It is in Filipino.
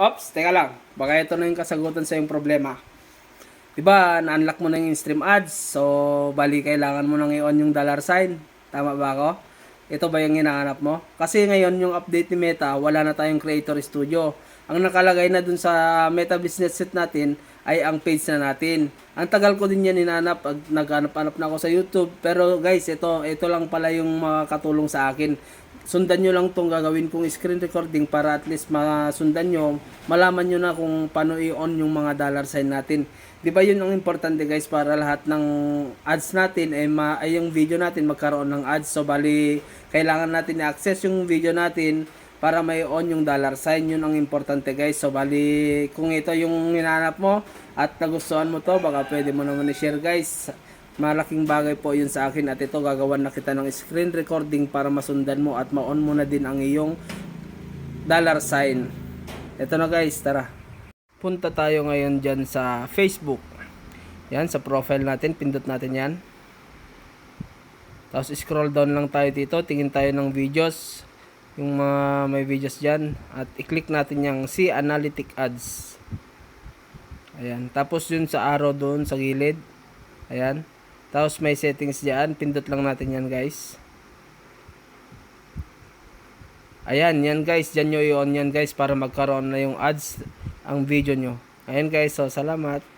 Ops, teka lang. Baka ito na yung kasagutan sa yung problema. Diba, na-unlock mo na yung stream ads. So, bali, kailangan mo nang i-on yung dollar sign. Tama ba ako? Ito ba yung hinahanap mo? Kasi ngayon, yung update ni Meta, wala na tayong Creator Studio. Ang nakalagay na dun sa Meta Business Set natin ay ang page na natin. Ang tagal ko din yan hinanap naghanap-hanap na ako sa YouTube. Pero guys, ito, ito lang pala yung makakatulong sa akin. Sundan nyo lang tong gagawin kong screen recording para at least masundan nyo, malaman nyo na kung paano i-on yung mga dollar sign natin. Di ba yun ang importante guys para lahat ng ads natin ay, ma ay yung video natin magkaroon ng ads. So bali, kailangan natin i-access yung video natin para may on yung dollar sign. Yun ang importante guys. So bali, kung ito yung hinahanap mo at nagustuhan mo to, baka pwede mo naman i-share guys. Malaking bagay po yun sa akin at ito gagawan na kita ng screen recording para masundan mo at ma-on mo na din ang iyong dollar sign. Ito na guys, tara. Punta tayo ngayon dyan sa Facebook. Yan, sa profile natin, pindot natin yan. Tapos scroll down lang tayo dito, tingin tayo ng videos. Yung mga may videos dyan. At i-click natin yung see analytic ads. Ayan. Tapos yun sa arrow doon sa gilid. Ayan. Tapos may settings dyan. Pindot lang natin yan guys. Ayan. Yan guys. Dyan nyo i-on yan guys para magkaroon na yung ads ang video nyo. Ayan guys. So salamat.